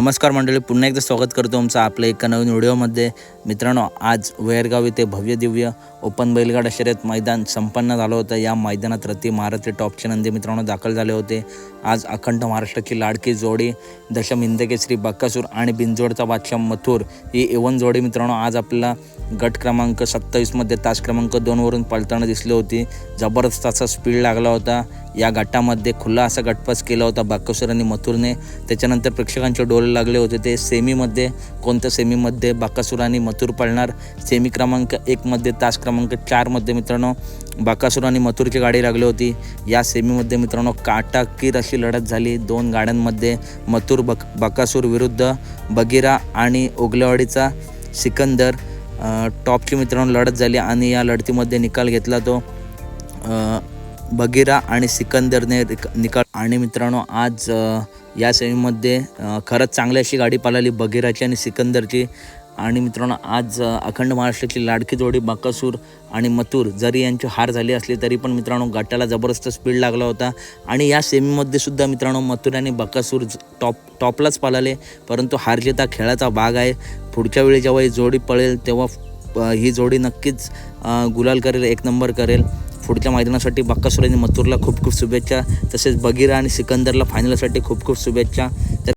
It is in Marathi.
नमस्कार मंडळी पुन्हा एकदा स्वागत करतो आमचं आपल्या एका नवीन व्हिडिओमध्ये. मित्रांनो आज वेरगाव येथे भव्य दिव्य ओपन बैलगाडा शर्यत मैदान संपन्न झालं होतं. या मैदानात रती महारथी टॉपचे नंदी मित्रांनो दाखल झाले होते. आज अखंड महाराष्ट्राची लाडकी जोडी दशम हिंदकेसरी बक्कासूर आणि बिंजोडचा बादशाह मथुर ही एवन जोडी मित्रांनो आज आपल्याला गट क्रमांक सत्तावीसमध्ये तास क्रमांक दोनवरून पळताना दिसली होती. जबरदस्त असा स्पीड लागला होता. या गटामध्ये खुला असा गटपास केला होता बाकासूर आणि मथुरने. त्याच्यानंतर प्रेक्षकांचे डोळे लागले होते. ते सेमीमध्ये कोणत्या सेमीमध्ये? बाकासूर आणि मथुर पळणार. सेमी क्रमांक एकमध्ये तास क्रमांक चारमध्ये मित्रांनो बाकासूर आणि मथुरची गाडी लागली होती. या सेमीमध्ये मित्रांनो काटाकीर अशी लढत झाली. दोन गाड्यांमध्ये मथुर बक बाकासूर विरुद्ध बगिरा आणि ओगलेवाडीचा सिकंदर टॉपची मित्रांनो लढत झाली आणि या लढतीमध्ये निकाल घेतला तो. बगिरा आणि सिकंदरने निकाल आणि मित्रांनो आज या सेमीमध्ये खरंच चांगली अशी गाडी पालाली बगिराची आणि सिकंदरची. आणि मित्रांनो आज अखंड महाराष्ट्राची लाडकी जोडी बकासूर आणि मथुर. जरी यांची हार झाली असली तरी पण मित्रांनो गटाला जबरदस्त स्पीड लागला होता. आणि या सेमीमध्ये सुद्धा मित्रांनो मथुर आणि बकासूर टॉप टॉपलाच पालाले परंतु हार जीत खेळाचा भाग आहे. पुढच्या वेळी जेव्हा ही जोडी पळेल तेव्हा ही जोडी नक्कीच गुलाल करेल एक नंबर करेल. पुढच्या मैदानासाठी बक्कासूर आणि मथुरला खूप खूप शुभेच्छा. तसेच बगीरा आणि सिकंदरला फायनलसाठी खूप खूप शुभेच्छा.